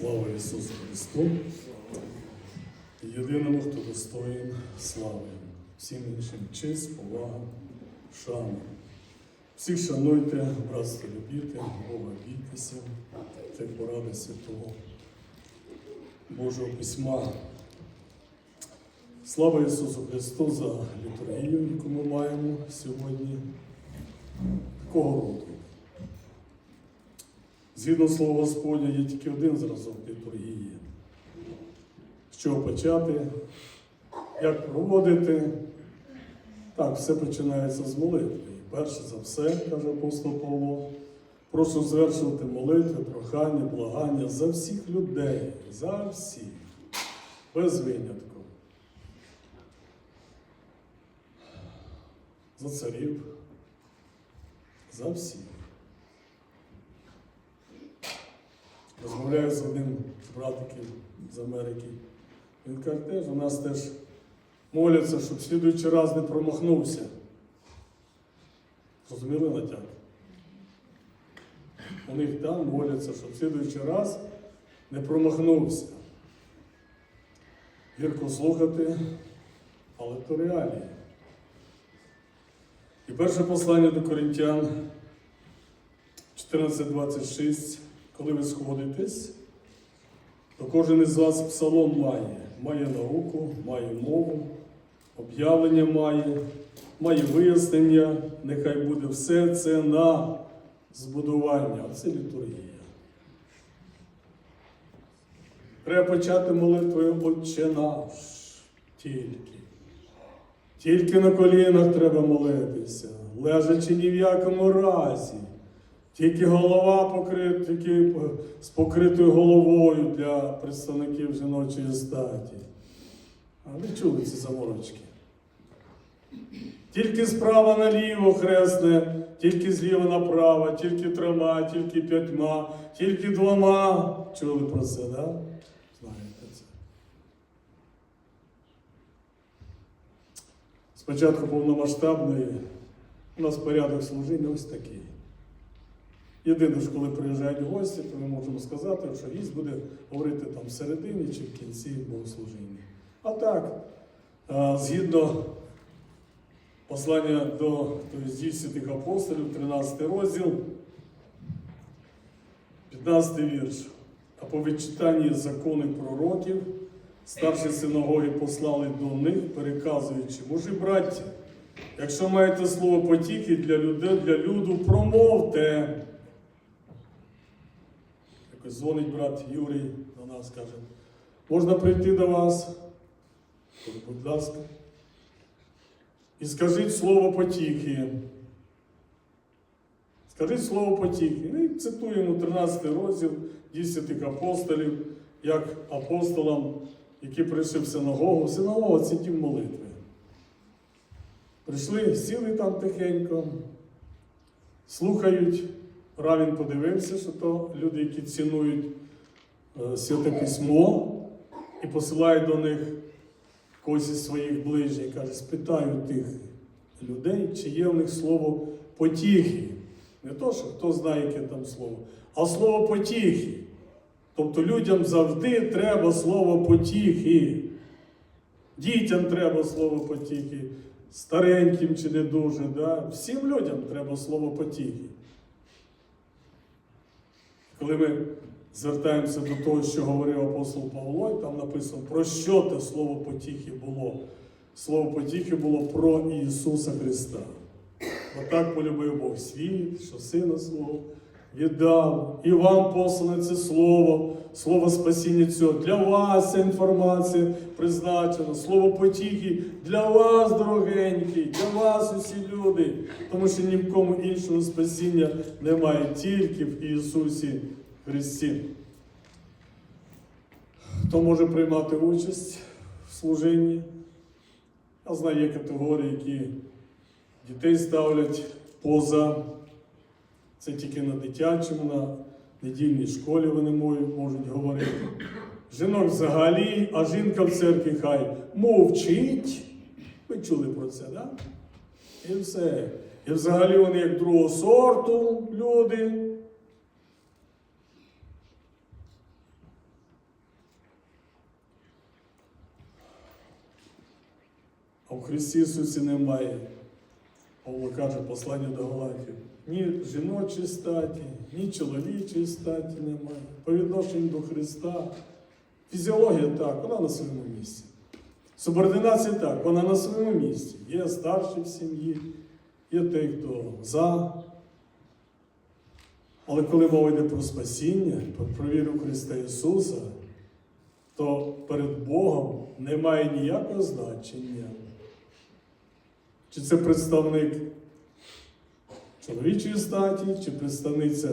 Слава Ісусу Христу, єдиному, хто достоїн слави, всім іншим честь, повага, шана. Всіх шануйте, братство любіте, Бога бійтеся, це поради святого Божого письма. Слава Ісусу Христу за літургію, яку ми маємо сьогодні. Такого роду. Згідно слова Господня, є тільки один зразок літургії. З чого почати, як проводити. Так, все починається з молитви. І перше за все, каже апостол Павло, прошу звершувати молитви, прохання, благання за всіх людей, за всіх, без винятку. За царів, за всіх. Розмовляю з одним з братиків з Америки. Він каже, теж у нас теж моляться, щоб слідуючий раз не промахнувся. Зрозуміли натяк? У них там моляться, щоб слідуючий раз не промахнувся. Гірко слухати, але то реалії. І перше послання до Коринтян 14.26 коли ви сходитесь, то кожен із вас псалом має, має науку, має мову, об'явлення має, має вияснення, нехай буде все це на збудування, а це літургія. Треба почати молитвою Отче наш тільки. Тільки на колінах треба молитися, лежачи ні в якому разі. Тільки голова покрита, тільки з покритою головою для представників жіночої статі. А чули ці заморочки? Тільки справа наліво хресне, тільки зліва направо, тільки трьома, тільки п'ятьма, тільки двома. Чули про це, так? Да? Знаєте це. Спочатку повномасштабної у нас порядок служіння ось такий. Єдине, що коли приїжджають гості, то ми можемо сказати, що гість буде говорити там всередині чи в кінці богослужіння. А так, згідно послання до тобто, апостолів, 13 розділ, 15 вірш. А по відчитанні законів пророків, старші синагоги послали до них, переказуючи, мужі браття, якщо маєте слово потіхи для людей, для люду, промовте. Дзвонить брат Юрій до нас, каже, можна прийти до вас? Будь ласка. І скажіть слово потіхи. Скажіть слово потіхи. Ну, І цитуємо 13 розділ 10 апостолів, як апостолам, які прийшли в синагогу. Синагога це ті молитви. Прийшли, сіли там тихенько, слухають. Равін подивився, що то люди, які цінують е, святе письмо і посилають до них когось із своїх ближніх, каже, спитаю тих людей, чи є в них слово потіхи. Не то, що хто знає, яке там слово, а слово потіхи. Тобто людям завжди треба слово потіхи. Дітям треба слово потіхи, стареньким чи не дуже. Да? Всім людям треба слово потіхи. Коли ми звертаємося до того, що говорив апостол Павло, і там написано, про що те слово потіхи було. Слово потіхи було про Ісуса Христа. Бо так полюбив Бог світ, що Сина Свого віддав. І вам послане це слово, слово спасіння цього. Для вас ця інформація призначена, слово потіхи для вас, дорогенькі, для вас усі люди. Тому що ні в кому іншого спасіння немає, тільки в Ісусі Христі. Хто може приймати участь в служінні? Я знаю, є категорії, які дітей ставлять поза. Це тільки на дитячому, на недільній школі вони можуть говорити. Жінок взагалі, а жінка в церкві хай мовчить. Ви чули про це, так? Да? І все. І взагалі вони як другого сорту люди. а в Христі Ісусі немає. Павло каже послання до Галатів. Ні жіночої статі, ні чоловічої статі немає. По відношенню до Христа. Фізіологія так, вона на своєму місці. Субординація так, вона на своєму місці. Є старші в сім'ї, є той, хто за. Але коли мова йде про спасіння, про віру Христа Ісуса, то перед Богом немає ніякого значення. Чи це представник чоловічої статі, чи представниця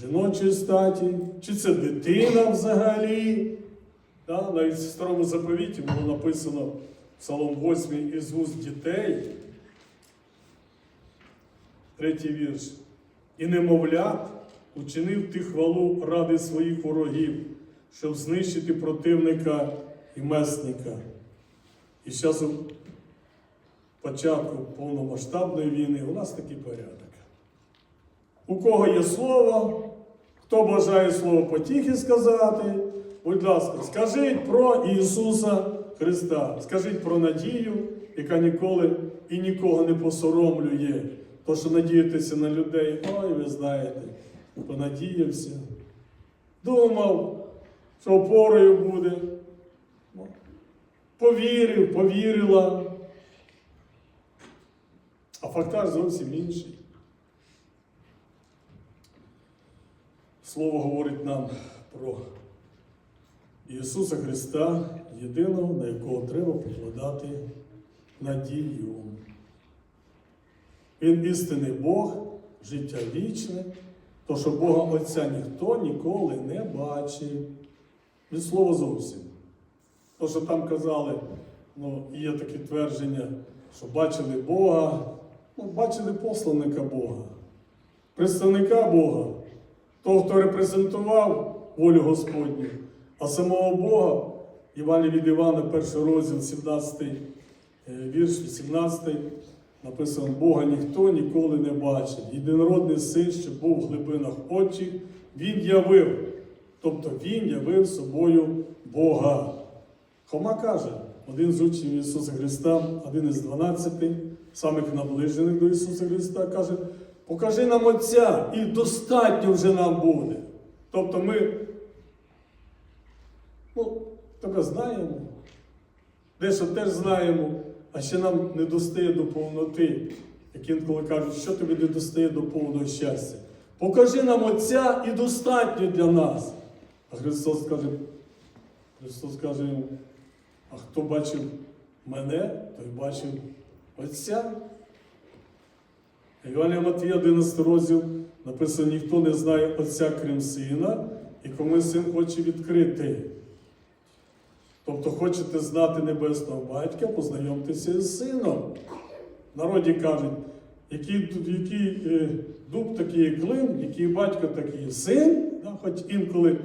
жіночої статі, чи це дитина взагалі. Да? Навіть в старому заповіті було написано Псалом 8 із уст дітей. Третій вірш. І немовлят учинив ти хвалу ради своїх ворогів, щоб знищити противника і месника. І у початку повномасштабної війни у нас такий порядок. У кого є слово, хто бажає слово потіхи сказати, будь ласка, скажіть про Ісуса Христа, скажіть про надію, яка ніколи і нікого не посоромлює. То, що надіятися на людей, ой, ви знаєте, понадіявся. Думав, що опорою буде. Повірив, повірила. А фактаж зовсім інший. Слово говорить нам про Ісуса Христа, єдиного, на якого треба покладати надію. Він істинний Бог, життя вічне, то що Бога Отця ніхто ніколи не бачив. Від слова зовсім. То, що там казали, ну, є таке твердження, що бачили Бога, бачили посланника Бога, представника Бога, того, хто репрезентував волю Господню, а самого Бога, Івана від Івана, перший розділ, 17 е, вірш, 18, написано, Бога ніхто ніколи не бачив. Єдинородний син, що був в глибинах очі, Він явив. Тобто Він явив собою Бога. Хома каже, один з учнів Ісуса Христа, один із дванадцяти, самих наближених до Ісуса Христа, каже, покажи нам Отця, і достатньо вже нам буде. Тобто ми ну, тебе знаємо, дещо теж знаємо, а ще нам не достає до повноти. Як інколи кажуть, що тобі не достає до повного щастя. Покажи нам Отця і достатньо для нас. А Христос каже, Христос каже а хто бачив мене, той бачив Отця. Івана Матвія, 11 розділ, написано, ніхто не знає Отця, крім Сина, і кому син хоче відкрити. Тобто хочете знати Небесного Батька, познайомтеся з сином. В народі кажуть, який, який е, дуб такий клин, який батько такий син, хоч інколи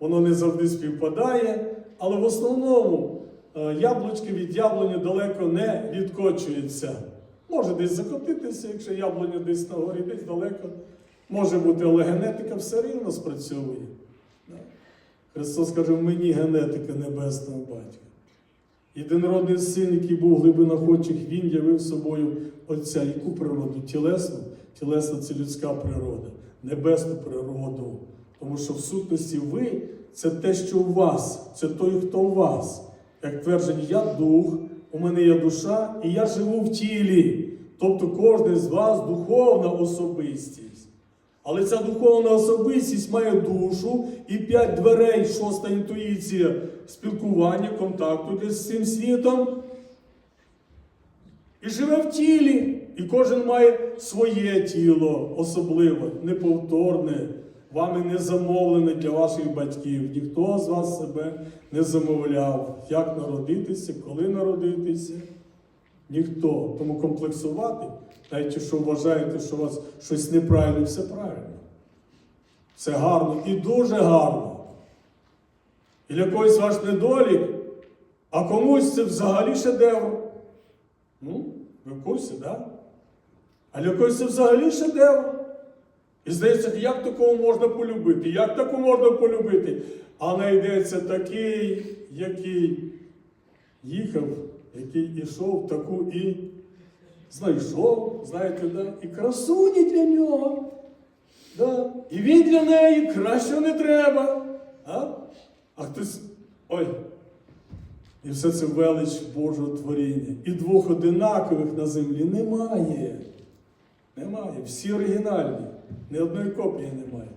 воно не завжди співпадає, але в основному яблучки від яблуні далеко не відкочуються. Може десь закотитися, якщо яблуня десь на горі, десь далеко. Може бути, але генетика все рівно спрацьовує. Христос каже, мені генетика небесного батька. Єдинородний син, який був в глибинах очих, він явив собою Отця, яку природу? Тілесну. Тілесна це людська природа, небесну природу. Тому що в сутності ви це те, що у вас, це той, хто у вас. Як твердження, я дух, у мене є душа, і я живу в тілі. Тобто кожен з вас духовна особистість. Але ця духовна особистість має душу і п'ять дверей, шоста інтуїція спілкування, контакту з цим світом. І живе в тілі. І кожен має своє тіло особливе, неповторне, вами не замовлене для ваших батьків. Ніхто з вас себе не замовляв, як народитися, коли народитися. Ніхто. Тому комплексувати, навіть якщо вважаєте, що у вас щось неправильно, все правильно. Все гарно і дуже гарно. І для когось ваш недолік, а комусь це взагалі шедевр. Ну, ви в курсі, так? Да? А для когось це взагалі шедевр. І здається, як такого можна полюбити? Як таку можна полюбити? А знайдеться такий, який їхав який ішов таку і знайшов, знаєте, да? і красуні для нього. Да? І він для неї кращого не треба. А, а хтось. Ой. І все це велич Божого творіння. І двох одинакових на землі немає. Немає. Всі оригінальні. Ні одної копії немає.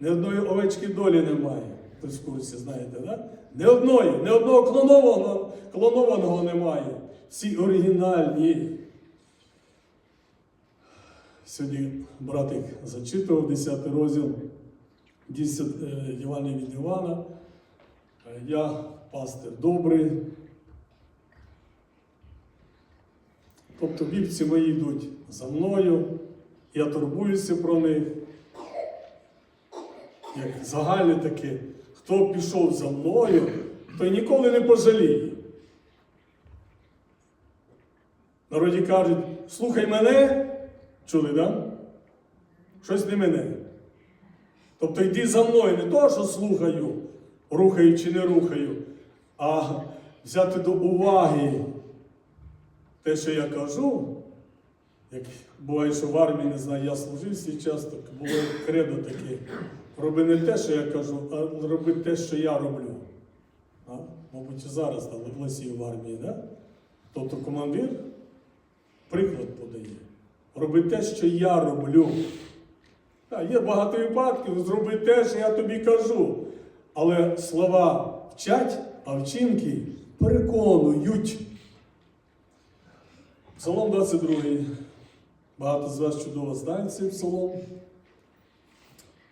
Ні одної овечки долі немає. Хтось в курсі, знаєте, да? Ні одної, ні одного клонованого, клонованого немає. Всі оригінальні. Сьогодні братик зачитував 10 розділ 10 е, від Івана. Е, Я пастир добрий. Тобто вівці мої йдуть за мною, я турбуюся про них. Як загальне таке, хто пішов за мною, той ніколи не пожаліє. Народі кажуть, слухай мене, чули, да? Щось не мене. Тобто йди за мною, не то, що слухаю, рухаю чи не рухаю, а взяти до уваги те, що я кажу, як буває, що в армії, не знаю, я служив свій час, так було кредо таке. Роби не те, що я кажу, а роби те, що я роблю. А? Мабуть, і зараз там в Лесі в армії, да? Тобто командир приклад подає. Роби те, що я роблю. Так, є багато випадків, зроби те, що я тобі кажу. Але слова вчать, а вчинки переконують. Псалом 22. Багато з вас чудово знають цей псалом.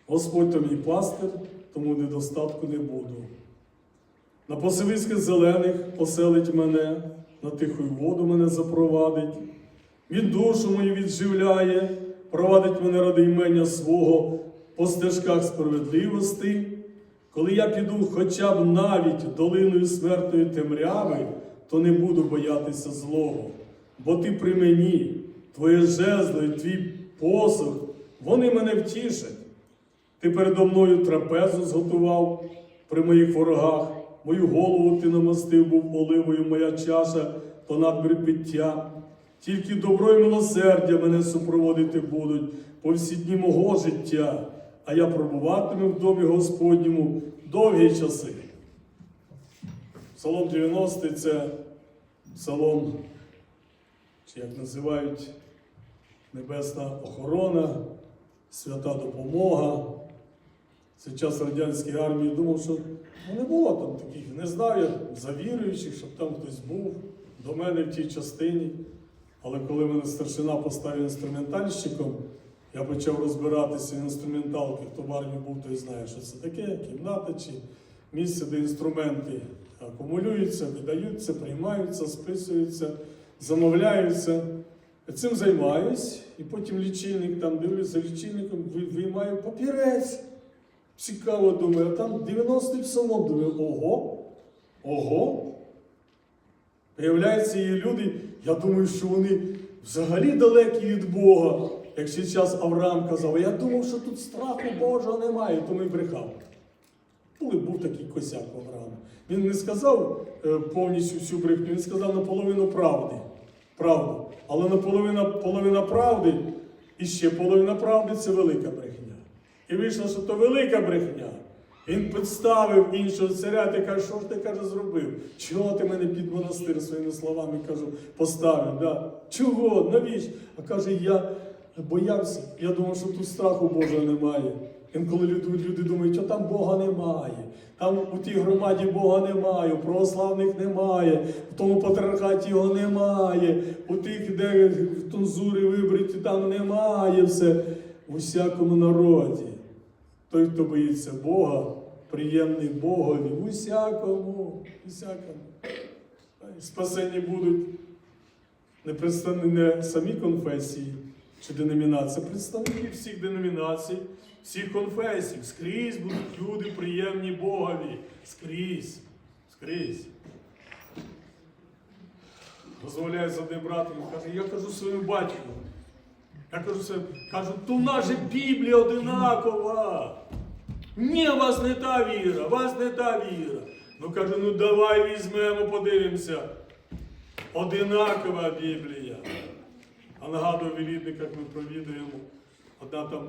Господь то мій пастир, тому недостатку не буду. На посивиських зелених поселить мене, на тиху воду мене запровадить. Він душу мою відживляє, провадить мене ради імення свого по стежках справедливості. Коли я піду хоча б навіть долиною смертної темряви, то не буду боятися злого, бо ти при мені, твоє жезло і твій посох, вони мене втішать. Ти передо мною трапезу зготував при моїх ворогах, мою голову ти намастив був оливою, моя чаша, то надбір пиття. Тільки добро і милосердя мене супроводити будуть по всі дні мого життя, а я пробуватиму в домі Господньому довгі часи. Псалом 90 це псалом, чи як називають Небесна охорона, свята допомога. Це час радянської армії думав, що ну, не було там таких, не знаю я за віруючих, щоб там хтось був до мене в тій частині. Але коли мене старшина поставив інструментальщиком, я почав розбиратися в інструменталки. Хто в армії був, той знає, що це таке, кімната чи місце, де інструменти акумулюються, видаються, приймаються, списуються, замовляються. Цим займаюсь, і потім лічильник там дивлюся лічильником, виймаю папірець. Цікаво, думаю, а там 90-й псалом, думаю, ого, ого. Виявляється, є люди, я думаю, що вони взагалі далекі від Бога. Як ще час Авраам казав, я думав, що тут страху Божого немає, тому й брехав. Були, був такий косяк Авраама. Він не сказав е, повністю всю брехню, він сказав наполовину правди. Правду. Але наполовина половина правди і ще половина правди це велика брехня. І вийшло, що то велика брехня. Він підставив іншого царя, ти каже, що ж ти каже, зробив? Чого ти мене під монастир своїми словами кажу, поставив? Да? Чого? Навіщо? А каже, я боявся, я думав, що тут страху Божого немає. Інколи люди, люди думають, що там Бога немає, там у тій громаді Бога немає, у православних немає, в тому патріархаті його немає, у тих, де в тонзурі вибриті, там немає все. У всякому народі. Той, хто боїться Бога, приємний Богові, в усякому, в усякому. Спасені будуть не представники самі конфесії чи деномінації, а представники всіх деномінацій, всіх конфесій. Скрізь будуть люди приємні Богові. Скрізь. Скрізь. Дозволяє за одним братом, він каже, я кажу своєму батьку. Я кажу це, кажу, то в нас же Біблія одинакова. Ні, у вас не та віра, у вас не та віра. Ну кажу, ну давай візьмемо, подивимося. одинакова Біблія. А нагадую, в Вілідниках ми провідуємо, одна там